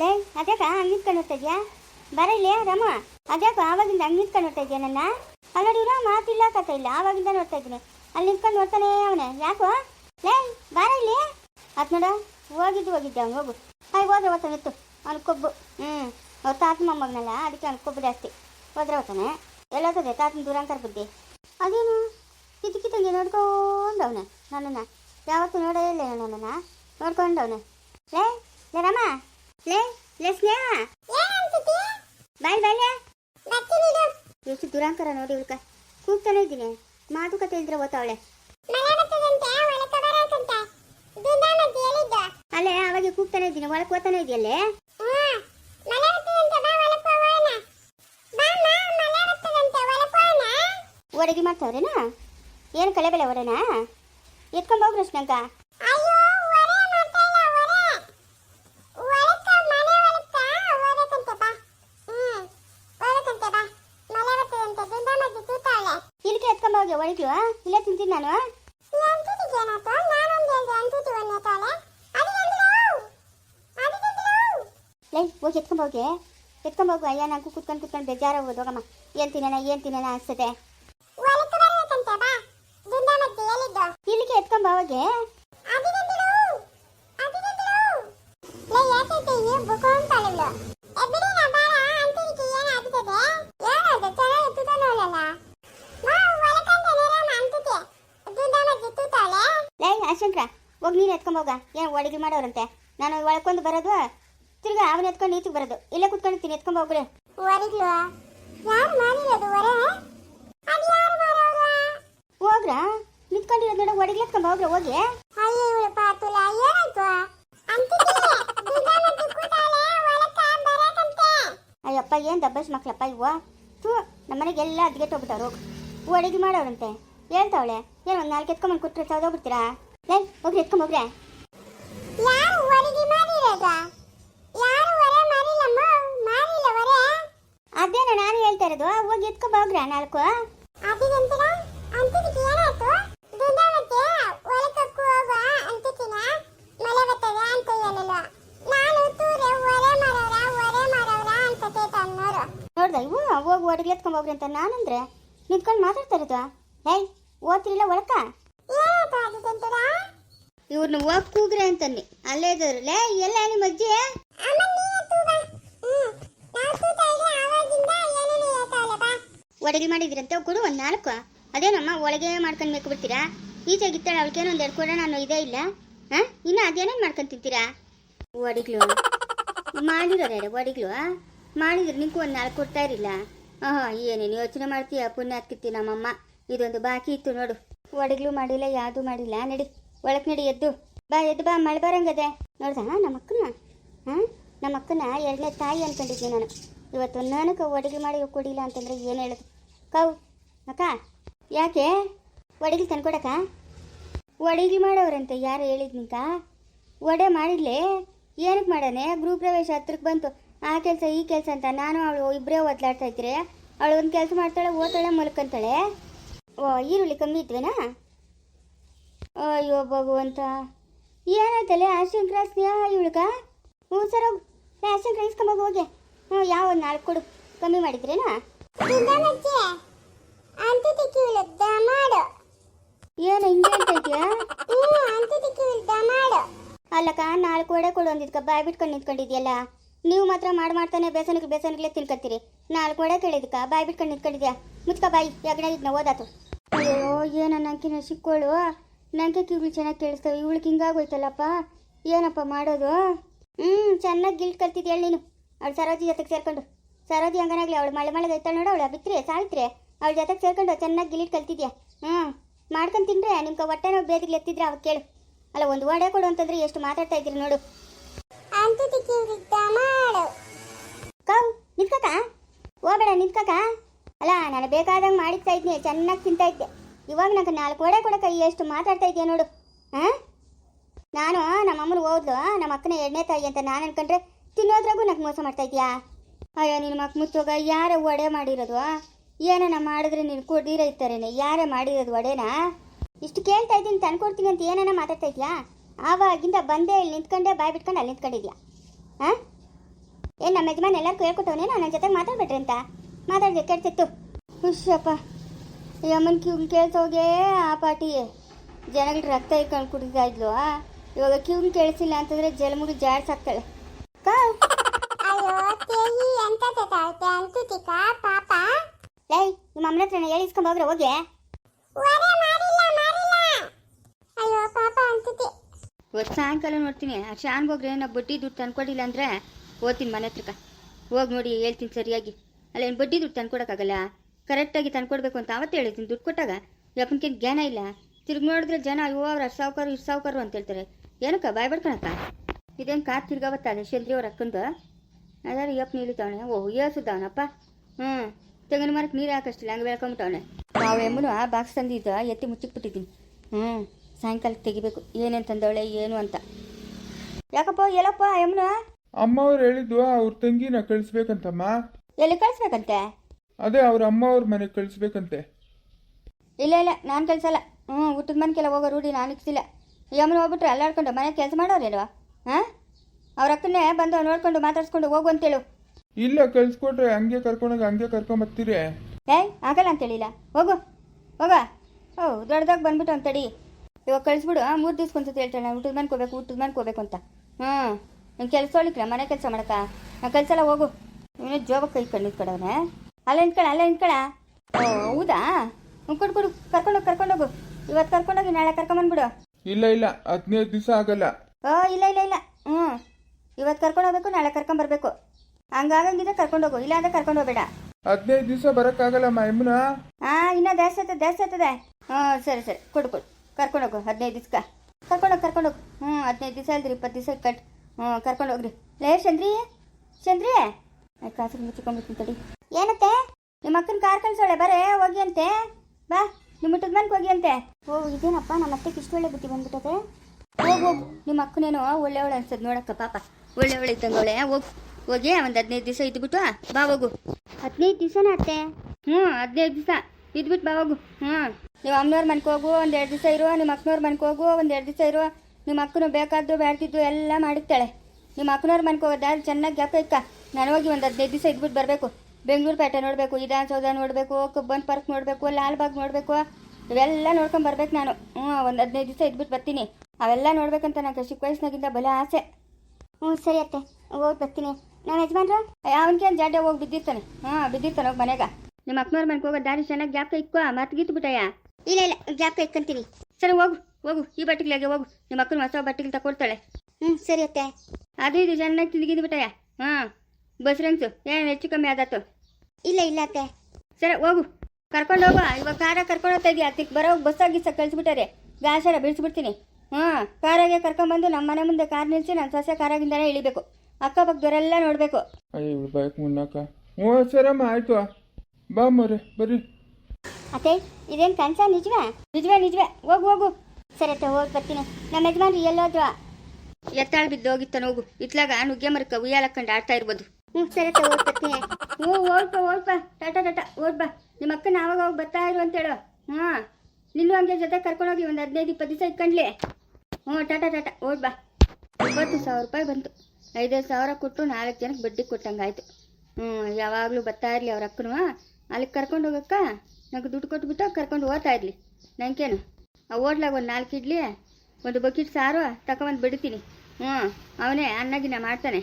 ಲೇ ಅದ್ಯಾಕ ಹಂಗೆ ನಿಂತ್ಕೊಂಡು ಹೋಗ್ತಾ ಬರ ಇಲ್ಲೇ, ರಮ. ಅದ್ಯಾಕ ಆವಾಗಿಂದ ಹಂಗೆ ನಿಂತ್ಕೊಂಡು ಹೋಗ್ತಾ ನನ್ನ? ಅಲ್ಲಿ ಇರೋ ಮಾತಿಲ್ಲ ಕಥೆ ಇಲ್ಲ. ಆವಾಗಿಂದ ನೋಡ್ತಾ ಇದ್ದೀನಿ. ಅಲ್ಲಿ ನಿಂತ್ಕೊಂಡು ನೋಡ್ತಾನೆ ಅವನೇ. ಯಾಕೋ? ಲೇ, ಬಾರ ಇಲ್ಲಿ? ಅತ್ ನೋಡ, ಹೋಗಿದ್ದು ಹೋಗಿದ್ದೆ ಅವ್ನು ಹೋಗು. ಹಾಯ್ ಹೋದ್ರೆ ಹೋಗ್ತಾನೆ, ಇತ್ತು. ಅವ್ನು ಕೊಬ್ಬು. ಹ್ಞೂ ಅವ್ರ ತಾತನ ಮೊಮ್ಮಗನಲ್ಲ, ಅದಕ್ಕೆ ಅವ್ನು ಕೊಬ್ಬು ಜಾಸ್ತಿ. ಹೋದ್ರೆ ಹೋಗ್ತಾನೆ. ಎಲ್ಲೋತದೆ ತಾತನ ದೂರಾಂಕರ ಬುದ್ಧಿ? ಅದೇನು? ಕಿಟಕಿತಂಗೆ ನೋಡ್ಕೊಂಡು ಅವನೇ ನನ್ನನ್ನು. ಯಾವತ್ತೂ ನೋಡೇ ಇಲ್ಲ ನನ್ನನ್ನು. ನೋಡ್ಕೊಂಡು ಅವನೇ. ಲೇ ಲೇ, ರಾಮ. ಲೇ ಲೇ ಸ್ನೇಹ. ಬಾಯ್ ಬಾಯ್ ಎಷ್ಟು ದುರಾಂಕರ ನೋಡಿ ಇವ್ಕ ಕೂಗ್ತಾನೆ ಇದ್ದೀನಿ. ಮಾತುಕತೆ ಇದ್ರೆ ಓದ್ತಾವಳೆ. ಅಲ್ಲೇ ಅವಾಗ ಕೂಗ್ತಾನೆ ಇದ್ದೀನಿ. ಒಳಗೆ ಓದ್ತಾನೆ ಇದೆಯಲ್ಲೇ? ಒಡಗಿ ಮಾಡ್ತಾವ್ರೇನಾ? ಏನು ಕಳೆ ಬೆಳೆ ಹೋಗ್ರಿ ಎತ್ಕೊಂಬೋಗ್ರು ಅಷ್ಟಂಕ ಇಲ್ಲಿಗೆ ಎತ್ಕೊಂಬೋಗಿ ಒಳಗ್ಲು ಇಲ್ಲೇ ತಿಂತೀನಿ ನಾನು ಲೈ ಹೋಗಿ ಎತ್ಕೊಂಬೋಗಿ ಎತ್ಕೊಂಬೋಗು ಅಯ್ಯ ನಂಗೂ ಕುತ್ಕೊಂಡು ಕುತ್ಕೊಂಡು ಬೇಜಾರ ಹೋಗಮ್ಮ. ಏನ್ ತಿನ್ನೋಣ ಏನ್ ತಿನ್ನೋಣ ಅನ್ಸುತ್ತೆ? ಇಲ್ಲಿಗೆ ಎತ್ಕೊಂಬೋಗಿ ಎತ್ಕೊಂಬೋಗ ಏನು ಒಳಗೆ ಮಾಡೋರಂತೆ? ನಾನು ಒಳ್ಕೊಂಡು ಬರೋದು ತಿರ್ಗಾ ಅವನ ಎತ್ಕೊಂಡು ಈಚೆಗೆ ಬರೋದು. ಇಲ್ಲೇ ಕುತ್ಕೊಂಡಿರ್ತೀನಿ ಎತ್ಕೊಂಬೋಗ್ರೆ ಹೋಗ್ರ? ನಿಂತ್ಕೊಂಡಿರೋದು ನೋಡ ಒಡಗಿ ಎತ್ಕೊಂಡು ಹೋಗ್ರ ಹೋಗಿ. ಅಯ್ಯಪ್ಪ ಏನ್ ದಬ್ಬಸ್ ಮಕ್ಳಪ್ಪ ಇವ ತೂ ನಮ್ಮನೆಗೆ ಎಲ್ಲ ಅದ್ಗೆಟ್ ಹೋಗ್ಬಿಟ್ಟವ್ರು ಹೂ ಅಡಿಗೆ ಮಾಡೋರಂತೆ. ಹೇಳ್ತಾವಳೆ ಏನು ಒಂದು ನಾಲ್ಕು ಎತ್ಕೊಂಬಂದು ಕೊಟ್ಟರೆ ತೆಗೆದೋಗ್ಬಿಡ್ತೀರಾ ಲೈ ಹೋಗ್ರಿ. ಎತ್ಕೊಂಡ್ ಹೋಗ್ರೆ ಅದೇನ ನಾನು ಹೇಳ್ತಾ ಇರೋದು. ಹೋಗಿ ಎತ್ಕೊಂಡ್ ಹೋಗ್ರ ನಾಲ್ಕು. ನೋಡ್ದ ಇವು ಹೋಗಿ ಒಡಗಿ ಎತ್ಕೊಂಡ್ ಹೋಗ್ರಿ ಅಂತ ನಾನಂದ್ರೆ? ನಿಂತ್ಕೊಂಡು ಮಾತಾಡ್ತಾ ಇರೋದು? ಹೇಯ್ ಓದ್ತಿರಿಲ್ಲ ಒಳಕ? ಇವ್ರನ್ನ ಹೋಗ್ ಕೂಗ್ರೆ ಅಂತನ್ನಿ. ಅಲ್ಲೇ ಇದ್ದವ್ರು. ಲೇ, ಎಲ್ಲ ನಿಮ್ಮ ಅಜ್ಜಿ? ಒಡಗಿ ಮಾಡಿದ್ರಂತೆ ಕೊಡು ಒಂದು ನಾಲ್ಕು. ಅದೇನಮ್ಮ, ಒಳಗೆ ಮಾಡ್ಕೊಂಡು ಬೇಕು ಬಿಡ್ತೀರಾ ಈಚೆ ಗಿತ್ತಾಳೆ ಅವಳಿಗೇನು ಒಂದು ಎರಡು ಕೂಡ ನಾನು ಇದೇ ಇಲ್ಲ. ಇನ್ನು ಅದೇನೇನು ಮಾಡ್ಕೊಂಡು ತಿಂತೀರಾ? ಒಡಿಗ್ಲು. ಮಾಡಿರೋರೆ ಒಡಿಗ್ಲು. ಮಾಡಿದ್ರೆ ನಿಂಗೂ ಒಂದು ನಾಲ್ಕು ಕೊಡ್ತಾ ಇರಲಿಲ್ಲ. ಆಹಾ, ಏನೇನು ಯೋಚನೆ ಮಾಡ್ತೀಯ ಪುಣ್ಯ ಹಾಕ್ತಿರ್ತಿ ನಮ್ಮಮ್ಮ. ಇದೊಂದು ಬಾಕಿ ಇತ್ತು ನೋಡು. ಒಡಗ್ಲು ಮಾಡಿಲ್ಲ ಯಾವುದು ಮಾಡಿಲ್ಲ. ನಡಿ. ಒಳಗೆ ನಡಿ, ಎದ್ದು. ಬಾ ಎದ್ದು ಬಾ, ಮಳೆ ಬರಂಗದೆ. ನೋಡ್ದ ನಮ್ಮ ಅಕ್ಕನ ಹಾಂ? ನಮ್ಮ ಅಕ್ಕನ ಎರಡನೇ ತಾಯಿ ಅನ್ಕೊಂಡಿದ್ವಿ ನಾನು. ಇವತ್ತು ನನಗೆ ಒಡಗಿ ಮಾಡಿ ಕೊಡಿಲ್ಲ ಅಂತಂದ್ರೆ ಏನು ಹೇಳೋದು? ಕೌ ಅಕ್ಕ ಯಾಕೆ? ಒಡಗಿ ತಂದ್ಕೊಡಕ್ಕ? ಒಡಗಿ ಮಾಡೋರಂತೆ, ಯಾರು ಹೇಳಿದ್ ನಿಂಕ? ಒಡೆ ಮಾಡಿದ್ಲೆ ಏನಕ್ಕೆ ಮಾಡಾನೆ? ಗೃಹ ಪ್ರವೇಶ ಹತ್ರಕ್ಕೆ ಬಂತು. ಆ ಕೆಲಸ ಈ ಕೆಲಸ ಅಂತ. ನಾನು ಅವಳು ಇಬ್ಬರೇ ಓದ್ಲಾಡ್ತಾ ಇದ್ರೆ, ಅವಳು ಒಂದು ಕೆಲಸ ಮಾಡ್ತಾಳೆ, ಓದ್ತಾಳೆ, ಮಲ್ಕೊಂತಾಳೆ. ಓ, ಈರುಳ್ಳಿ ಕಮ್ಮಿ ಇದ್ವೇನಾ ಅಯ್ಯೋ ಭಗವಂತ ಏನಾಯ್ತಲ್ಲ ಆಶಂಕ್ರ ಕ್ರಾಸ್ ಇವಳಿಗ ಹ್ಞೂ ಸರ್ ಹೋಗು. ಕ್ರಾಸ್ ಕಂಬಾಗ ಹೋಗಿ ಹ್ಞೂ ಯಾವ ಒಂದು ನಾಲ್ಕು ಕೊಡು. ಕಮ್ಮಿ ಮಾಡಿದ್ರೇನಾ? ಏನು ಹಿಂಗೆ ಅಂತ ಇದೆಯಾ ಅಲ್ಲಕ್ಕ ನಾಲ್ಕು ವಡೆ ಕೊಡು ಅಂದಿದ್ಕ ಬಾಯ್ ಬಿಟ್ಕೊಂಡು ನಿಂತ್ಕೊಂಡಿದ್ಯಲ್ಲ? ನೀವು ಮಾತ್ರ ಮಾಡಿ ಮಾಡ್ತಾನೆ ಬೇಸನಕ್ಕೆ ಬೇಸನಗ್ಲೇ ತಿನ್ಕತ್ತೀರಿ. ನಾಲ್ಕು ವಡೆ ಕೇಳಿದ್ಕ ಬಾಯ್ ಬಿಟ್ಕೊಂಡು ನಿಂತ್ಕೊಂಡಿದ್ಯಾ? ಮುಚ್ಕ ಬಾಯಿ ಯಗಡ ಇದನ್ನ ಓದಾತು. ಅಯ್ಯೋ ಏನ ನಂಕಿನ ಸಿಕ್ಕೋಳು ನಂಗೆ ಕಿವಿ ಚೆನ್ನಾಗಿ ಕೇಳಿಸ್ತವೆ ಇವಳಿಗೆ ಹಿಂಗಾಗೋಯ್ತಲ್ಲಪ್ಪ? ಏನಪ್ಪ ಮಾಡೋದು? ಹ್ಞೂ ಚೆನ್ನಾಗಿ ಗಿಲ್ಟ್ ಕಲ್ತಿದ್ದೆ ಹೇಳಿ ನೀನು. ಅವಳು ಸರೋಜಿ ಜೊತೆಗೆ ಸೇರ್ಕೊಂಡು. ಸರೋಜಿ ಹಂಗನಾಗ್ಲಿ ಅವಳು ಮಳೆ ಮಳೆ ಐತಾಳೆ ನೋಡು ಅವಳು ಬಿತ್ರಿ ಸಾವಿತ್ರಿ ಅವಳ ಜೊತೆಗೆ ಸೇರ್ಕೊಂಡು ಚೆನ್ನಾಗಿ ಗಿಲಿಟ್ ಕಲ್ತಿದ್ಯಾ? ಹ್ಞೂ ಮಾಡ್ಕೊಂಡು ತಿಂದರೆ ನಿಮ್ಗೆ ಹೊಟ್ಟೆ ನೋವು ಬೇದಿಗೆ ಎತ್ತಿದ್ರೆ ಅವಾಗ ಕೇಳು. ಅಲ್ಲ ಒಂದು ವಾಡೆ ಕೊಡು ಅಂತಂದ್ರೆ ಎಷ್ಟು ಮಾತಾಡ್ತಾ ಇದ್ರಿ ನೋಡು. ಕೌ ಓ ಬೇಡ ನಿಂತ್ಕಕ ಅಲ್ಲ ನಾನು ಬೇಕಾದಂಗೆ ಮಾಡಿಸ್ತಾ ಇದ್ನಿ ಚೆನ್ನಾಗಿ ತಿಂತಾ ಇದ್ದೆ. ಇವಾಗ ನಂಗೆ ನಾಲ್ಕು ವಡೆ ಕೊಡಕ ಎಷ್ಟು ಮಾತಾಡ್ತಾ ಇದೆಯಾ ನೋಡು. ಹಾಂ ನಾನು ನಮ್ಮ ಓದ್ಲು, ನಮ್ಮ ಅಕ್ಕನ ಎಣ್ಣೆ ತಾಯಿ ಅಂತ ನಾನು ಅನ್ಕೊಂಡ್ರೆ ತಿನ್ನೋದ್ರಾಗೂ ನಂಗೆ ಮೋಸ ಮಾಡ್ತಾ ಇದೆಯಾ? ಅಯ್ಯೋ ನಿನ್ನ ಮಕ್ಕ ಮುಚ್ಚೋಗ ಯಾರೇ ವಡೆ ಮಾಡಿರೋದು? ಏನನ ಮಾಡಿದ್ರೆ ನೀನು ಕೊಡೀರ ಇರ್ತಾರೇನೆ, ಯಾರೇ ಮಾಡಿರೋದು ವಡೆನಾ? ಇಷ್ಟು ಕೇಳ್ತಾ ಇದ್ದೀನಿ, ತಂದ್ಕೊಡ್ತೀನಿ ಅಂತ ಏನೇನ ಮಾತಾಡ್ತಾ ಇದೆಯಾ? ಆವಾಗಿಂದ ಬಂದೇ ಇಲ್ಲಿ ನಿಂತ್ಕೊಂಡೆ ಬಾಯ್ ಬಿಟ್ಕೊಂಡು ಅಲ್ಲಿ ನಿಂತ್ಕೊಂಡಿದ್ಯಾ? ಹಾಂ ನಮ್ಮ ಯಜಮಾನ್ ಎಲ್ಲರೂ ಹೇಳ್ಕೊಟ್ಟವನೇ ನನ್ನ ಜೊತೆ ಮಾತಾಡ್ಬಿಟ್ರಿ ಅಂತ. ಮಾತಾಡಿದೆ ಕೆಡ್ತಿತ್ತು ಹುಷಪ್ಪ. ಈ ಅಮ್ಮನ ಕೇಳ್ತೋಗೆ ಕೇಳ್ಸೋಗೆ ಆ ಪಾಟಿ ಜನಗಳು ರಕ್ತ ಇಟ್ಕೊಂಡು ಕುಡಿತಾ ಇದ್ಲು? ಇವಾಗ ಕಿವ್ಗೆ ಕೇಳಿಸಿಲ್ಲ ಅಂತಂದ್ರೆ ಜಲಮುಗಿ ಜಾಡ್ಸಾಕ್ತಾಳೆ. ಲೈ ನಿಮ್ಮ ಅಮ್ಮನ ಹತ್ರನ ಹೇಳಿಸ್ಕೊಂಡ್ ಹೋಗ್ರೆ ಹೋಗಿ ಇವತ್ತು ಸಾಯಂಕಾಲ ನೋಡ್ತೀನಿ. ಆ ಶಾನ್ ಹೋಗ್ರೆ ನಾ ಬಡ್ಡಿ ದುಡ್ಡು ತಂದ್ಕೊಡಿಲ್ಲ ಅಂದ್ರೆ ಓದ್ತೀನಿ ಮನೆ ಹತ್ರಕ್ಕ. ಹೋಗಿ ನೋಡಿ ಹೇಳ್ತೀನಿ ಸರಿಯಾಗಿ. ಅಲ್ಲೇನು ಬಡ್ಡಿ ದುಡ್ಡು ತಂದ್ಕೊಡಕ್ಕಾಗಲ್ಲ? ಕರೆಕ್ಟಾಗಿ ತಂದ್ಕೊಡ್ಬೇಕು ಅಂತ ಅವತ್ತು ಹೇಳಿದ್ದೀನಿ. ದುಡ್ಡು ಕೊಟ್ಟಾಗ ಯಪ್ಪನಿಗೆ ಜ್ಞಾನ ಇಲ್ಲ. ತಿರ್ಗಿ ನೋಡಿದ್ರೆ ಜನ ಅಯ್ಯೋ ಅವ್ರು ಅಷ್ಟು ಸಾವುಕಾರು ಇಷ್ಟು ಸಾವುಕಾರು ಅಂತ ಹೇಳ್ತಾರೆ. ಏನಕ್ಕ ಬಾಯ್ ಬಡ್ಕೊಳಕ್ಕ ಇದೇನು ಕಾರ್ ತಿರ್ಗಾವತ್ತದ ಶಂದ್ರಿ ಅವ್ರ ಅಕ್ಕಂದು. ಅದಾರು ಯಪ್ಪ ನಿಲ್ಲಿತಾವನೆ ಓ ಏಸುದವನಪ್ಪ ಹ್ಞೂ ತೆಂಗಿನ ಮರಕ್ಕೆ ನೀರು ಹಾಕಷ್ಟಿಲ್ಲ ಹಂಗೆ ಬೆಳ್ಕೊಂಬಿಟ್ಟವಣೆ ನಾವು ಎಮ್ಮನು ಆ ಬಾಕ್ಸ್ ತಂದಿದ್ದ ಎತ್ತಿ ಮುಚ್ಚಿಕ್ಬಿಟ್ಟಿದ್ದೀನಿ ಹ್ಞೂ ಸಾಯಂಕಾಲಕ್ಕೆ ತೆಗಿಬೇಕು. ಏನೇನು ತಂದವಳೆ ಏನು ಅಂತ. ಯಾಕಪ್ಪ ಎಲ್ಲಪ್ಪ ಎಮ್ಮನ? ಅಮ್ಮ ಅವ್ರು ಹೇಳಿದ್ವು ಅವ್ರ ತಂಗಿನ ಕಳಿಸ್ಬೇಕಂತಮ್ಮ. ಎಲ್ಲಿ ಕಳಿಸ್ಬೇಕಂತೆ? ಅದೇ ಅವ್ರ ಅಮ್ಮ ಅವ್ರ ಮನೆಗೆ ಕಳಿಸ್ಬೇಕಂತೆ. ಇಲ್ಲ ಇಲ್ಲ ನಾನು ಕಳ್ಸಲ್ಲ. ಹ್ಞೂ ಊಟದ ಮನೆಗೆಲ್ಲ ಹೋಗೋ ರೂಢಿ ನಾನು ಇಕ್ಸಿಲ್ಲ ಯಮ್ಮನ ಹೋಗ್ಬಿಟ್ರೆ ಅಲ್ಲಾಡ್ಕೊಂಡು ಮನೆ ಕೆಲಸ ಮಾಡೋರೇನು? ಹಾಂ? ಅವ್ರ ಅಕ್ಕನೇ ಬಂದು ನೋಡ್ಕೊಂಡು ಮಾತಾಡ್ಸ್ಕೊಂಡು ಹೋಗು ಅಂತೇಳು. ಇಲ್ಲ ಕಳ್ಸ್ಕೊಟ್ರೆ ಹಂಗೆ ಕರ್ಕೊಂಡೋಗಿ ಹಂಗೆ ಕರ್ಕೊಂಬತ್ತೀರಿ. ಏಯ್ ಆಗಲ್ಲ ಅಂತೇಳಿಲ್ಲ. ಹೋಗು ಹೋಗ. ಓ ದೊಡ್ಡದಾಗಿ ಬಂದ್ಬಿಟ್ಟು ಅಂತಡಿ. ಇವಾಗ ಕಳಿಸ್ಬಿಡು ಮೂರು ದಿವ್ಸ ಅಂತ ಹೇಳ್ತಾಳೆ ನಾನು ಊಟದ ಮನೆಗೆ ಹೋಗ್ಬೇಕು ಊಟದ ಮನೆಗೆ ಹೋಗ್ಬೇಕು ಅಂತ. ಹ್ಞೂ ನೀನು ಕೆಲಸ ಹೊಳಿಕ್ರ ಮನೆ ಕೆಲಸ ಮಾಡಕ್ಕ. ನಾನು ಕಳ್ಸಲ್ಲ ಹೋಗು. ಇವನು ಜೋಬ ಕೈ ಕಣ್ಣು ಇಟ್ಕೊಡವನೆ ಅಲ್ಲ ನಿಂತ್ಕೊಳ ಅಲ್ಲೇ ನಿಂತ್ಕೊಳ ಓ ಹೌದಾ? ಹ್ಞೂ ಕೊಡು ಕೊಡು. ಕರ್ಕೊಂಡೋಗಿ ಕರ್ಕೊಂಡೋಗು ಇವತ್ತು ಕರ್ಕೊಂಡೋಗಿ ನಾಳೆ ಕರ್ಕೊಂಬಂದ್ಬಿಡು. ಇಲ್ಲ ಇಲ್ಲ. ಹದಿನೈದು ದಿವಸ ಆಗಲ್ಲ. ಓ ಇಲ್ಲ ಇಲ್ಲ ಇಲ್ಲ. ಹ್ಞೂ ಇವತ್ತು ಕರ್ಕೊಂಡೋಗ್ಬೇಕು ನಾಳೆ ಕರ್ಕೊಂಬರ್ಬೇಕು. ಹಂಗಾಗಂಗಿದ್ರೆ ಕರ್ಕೊಂಡೋಗು. ಇಲ್ಲ ಅಂದ್ರೆ ಕರ್ಕೊಂಡು ಹೋಗ್ಬೇಡ ಹದಿನೈದು ದಿವಸ ಬರೋಕ್ಕಾಗಲ್ಲಮ್ಮ ಮೈಮುನ ಹಾ ಇನ್ನೂ ಜಾಸ್ತಿ ಆಯ್ತದೆ ಜಾಸ್ತಿ ಆಯ್ತದೆ ಹಾಂ ಸರಿ ಸರಿ. ಕೊಡು ಕೊಡು. ಕರ್ಕೊಂಡೋಗು ಹದಿನೈದು ದಿವ್ಸಕ್ಕೆ. ಕರ್ಕೊಂಡೋಗಿ ಕರ್ಕೊಂಡೋಗು. ಹ್ಞೂ ಹದಿನೈದು ದಿವಸ ಅಲ್ದ್ರಿ ಇಪ್ಪತ್ತು ದಿವಸ ಕಟ್. ಹ್ಞೂ ಕರ್ಕೊಂಡೋಗ್ರಿ. ಲೇ ಚಂದ್ರಿ ಚಂದ್ರಿ ಕಾಸಿಗೆ ಮುಚ್ಚಿಕೊಂಡ್ಬಿಡ್ತೀನಿ ತಡಿ. ಏನತ್ತೆ? ನಿಮ್ಮ ಅಕ್ಕನ ಕಾರ್ ಕಳ್ಸೋಳೆ ಬರೇ ಹೋಗಿ ಅಂತೆ ಬಾ ನಿಮ್ಮ ಮುಟ್ಟದ ಮನೆಗೆ ಹೋಗಿ ಅಂತೆ ಓ ಇದೇನಪ್ಪ ನಮ್ಮ ಅತ್ತೆ ಇಷ್ಟು ಒಳ್ಳೆ ಬುದ್ಧಿ ಬಂದ್ಬಿಟ್ಟದೆ ಹೋಗು ಹೋಗು ನಿಮ್ಮ ಅಕ್ಕನೇನೋ ಒಳ್ಳೆ ಅನ್ಸದ್ ನೋಡಕ್ಕ ಪಾಪ. ಒಳ್ಳೆಯವಳು ಇದ್ದಂಗವಳೆ. ಹೋಗು ಹೋಗಿ ಒಂದು ಹದಿನೈದು ದಿವಸ ಇದ್ಬಿಟ್ಟು ಬಾ ಹೋಗು. ಹದಿನೈದು ದಿವಸನ ಅತ್ತೆ? ಹ್ಞೂ ಹದಿನೈದು ದಿವಸ. ಇದ್ಬಿಟ್ಟು ಬಾ ಹೋಗು. ಹ್ಞೂ. ನೀವು ಅಮ್ಮನವ್ರ ಮನೆಗೆ ಹೋಗು ಒಂದು ಎರಡು ದಿವಸ ಇರು. ನಿಮ್ಮ ಅಕ್ಕನವ್ರ ಮನೆಗೆ ಹೋಗು ಒಂದು ಎರಡು ದಿವಸ ಇರು. ನಿಮ್ಮ ಅಕ್ಕನು ಬೇಕಾದ್ದು ಬೇಡ್ತಿದ್ದು ಎಲ್ಲ ಮಾಡಿರ್ತಾಳೆ. ನಿಮ್ಮ ಅಕ್ಕನವ್ರ ಮನ್ಗೆ ಹೋಗೋದಾದ್ರೆ ಚೆನ್ನಾಗಿ ಗ್ಯಾಪ್ ಇಕ್ಕ ನಾನು ಹೋಗಿ ಒಂದು ಹದಿನೈದು ದಿವಸ ಇದ್ಬಿಟ್ಟು ಬರಬೇಕು. ಬೆಂಗಳೂರು ಪೇಟೆ ನೋಡಬೇಕು ವಿಧಾನಸೌಧ ನೋಡಬೇಕು ಕಬ್ಬನ್ ಪಾರ್ಕ್ ನೋಡಬೇಕು ಲಾಲ್ಬಾಗ್ ನೋಡಬೇಕು ಇವೆಲ್ಲ ನೋಡ್ಕೊಂಡು ಬರ್ಬೇಕು ನಾನು. ಹ್ಞೂ ಒಂದು ಹದಿನೈದು ದಿವಸ ಇದ್ಬಿಟ್ಟು ಬರ್ತೀನಿ. ಅವೆಲ್ಲ ನೋಡ್ಬೇಕಂತ ನಂಗೆ ಚಿಕ್ಕ ವಯಸ್ಸಿನಾಗಿಂದ ಬಲೆ ಆಸೆ. ಹ್ಞೂ ಸರಿ ಅತ್ತೆ. ಹೋಗಿ ಬರ್ತೀನಿ. ನಮ್ಮ ಯಜಮಾನ್ರು? ಅವನಿಗೆ ಜಾಡ್ಯ ಹೋಗಿ ಬಿದ್ದಿರ್ತಾನೆ. ಹಾಂ ಬಿದ್ದಿರ್ತಾನೆ ಹೋಗಿ ಮನೆಗ. ನಿಮ್ಮ ಅಕ್ಕನವ್ರ ಮನೆಗೆ ಹೋಗೋ ದಾರಿ ಚೆನ್ನಾಗಿ ಗ್ಯಾಪ್ ಇಕ್ಕೋ ಮತ್ತೆ ಗೀತು ಬಿಟ್ಟಯ್ಯ. ಇಲ್ಲ ಇಲ್ಲ ಗ್ಯಾಪ್ ಇಕ್ಕಂತೀನಿ ಸರಿ ಹೋಗು ಹೋಗು ಈ ಬಟ್ಟೆಗಳಿಗೆ ಹೋಗು. ನಿಮ್ಮ ಅಕ್ಕನ ಹೊಸ ಬಟ್ಟೆಗಳು ತಗೊಳ್ತಾಳೆ ಹ್ಞೂ ಸರಿ ಅತ್ತೆ. ಅದು ಇದು ಚೆನ್ನಾಗಿ ತಿಂದಿಗಿದ್ದು ಬಿಟ್ಟಯ್ಯ. ಹಾಂ ಬಸ್ರಂಗ್ಸು ಏನು ಹೆಚ್ಚು ಕಮ್ಮಿ ಆಗತ್ತು ಇಲ್ಲ ಇಲ್ಲ ಅತ್ತೆ. ಸರಿ ಹೋಗು. ಕರ್ಕೊಂಡು ಹೋಗು. ಇವಾಗ ಕಾರ ಕರ್ಕೊಂಡು ಹೋಗ್ತಾ ಇದೀಯ. ಅದಕ್ಕೆ ಬರೋ ಬಸ್ ಗಿಸ್ಸ ಕಳಿಸ್ಬಿಟ್ಟಾರೆ ಗಾಸರ ಬಿಡಿಸ್ಬಿಡ್ತೀನಿ ಹಾಂ ಕಾರಾಗೆ ಕರ್ಕೊಂಡ್ಬಂದು ನಮ್ಮ ಮನೆ ಮುಂದೆ ಕಾರ್ ನಿಲ್ಸಿ ನಾನು ಸಸ್ಯ ಕಾರಾಗಿಂದನೇ ಇಳಿಬೇಕು. ಅಕ್ಕಪಕ್ಕದವರೆಲ್ಲ ನೋಡಬೇಕು. ಅಯ್ಯೋ ಇವಳು ಬೈಕ್ ಮುನ್ನಾಕ. ಹ್ಞೂ ಸರಮ್ಮ ಆಯ್ತು. ಬಾ ಮರೆ ಬರ್ರಿ. ಅತ್ತೆ ಇದೇನು ಕನ್ಸ ನಿಜವೇ? ನಿಜವೇ ನಿಜವೇ. ಹೋಗು ಹೋಗು. ಸರಿ ಅತ್ತೆ ಹೋಗಿ ಬರ್ತೀನಿ. ನಮ್ಮ ಯಜಮಾನ್ರಿ ಎಲ್ಲೋದ್ವಾ ಎತ್ತಾಳು ಬಿದ್ದು ಹೋಗಿತ್ತ ಹೋಗು. ಇತ್ಲಾಗ ನುಗ್ಗೆ ಮರಕ ಉಯ್ಯಾಲಕ್ಕಂಡು ಆಡ್ತಾ ಇರ್ಬೋದು. ಹ್ಞೂ ಸರಿ ಬರ್ತೀನಿ ಹ್ಞೂ ಓಡ್ಪ ಓಡ್ಪ ಟಾಟಾ ಟಾಟಾ ಓಡ್ಬಾ ನಿಮ್ಮ ಅಕ್ಕನ ಆವಾಗ ಹೋಗಿ ಬರ್ತಾ ಇರು ಅಂತೇಳು ಹಾಂ ನಿಲ್ಲು ಹಂಗೆ ಜೊತೆ ಕರ್ಕೊಂಡೋಗಿ ಒಂದು ಹದಿನೈದು ಇಪ್ಪತ್ತು ದಿವಸ ಇಟ್ಕೊಂಡ್ಲಿ. ಹ್ಞೂ ಟಾಟಾ ಟಾಟಾ ಓಡ್ಬಾ ಇಪ್ಪತ್ತು ಸಾವಿರ ರೂಪಾಯಿ ಬಂತು. ಐದೈದು ಸಾವಿರ ಕೊಟ್ಟು ನಾಲ್ಕು ಜನಕ್ಕೆ ಬಡ್ಡಿ ಕೊಟ್ಟಂಗಾಯ್ತು ಹ್ಞೂ ಯಾವಾಗಲೂ ಬರ್ತಾ ಇರಲಿ ಅವ್ರ ಅಕ್ಕನು. ಅಲ್ಲಿಗೆ ಕರ್ಕೊಂಡು ಹೋಗಕ್ಕ? ನಂಗೆ ದುಡ್ಡು ಕೊಟ್ಬಿಟ್ಟು ಕರ್ಕೊಂಡು ಓದ್ತಾ ಇರಲಿ. ಏನು ಆ ಓಡ್ಲಾಗ ಒಂದು ನಾಲ್ಕು ಇಡ್ಲಿ, ಒಂದು ಬಕೆಟ್ ಸಾರು ತಗೊಂಬಂದು ಬಿಡ್ತೀನಿ. ಹ್ಞೂ ಅವನೇ ಅನ್ನಗಿನ ಮಾಡ್ತಾನೆ.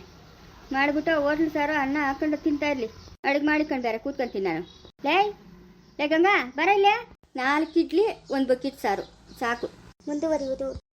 ಮಾಡಿಬಿಟ್ಟು ಹೋಟ್ಲು ಸಾರು ಅನ್ನ ಹಾಕೊಂಡು ತಿಂತಾ ಇರಲಿ. ಅಡುಗೆ ಮಾಡಿಕೊಂಡು ಬೇರೆ ಕೂತ್ಕೊಂತೀನಿ ನಾನು ಲೇ ಲೇ ಗಂಗಾ, ಬರ ನಾಲ್ಕು ಇಡ್ಲಿ, ಒಂದು ಬಕೆಟ್ ಸಾರು. ಸಾಕು. ಮುಂದುವರಿಯುವುದು.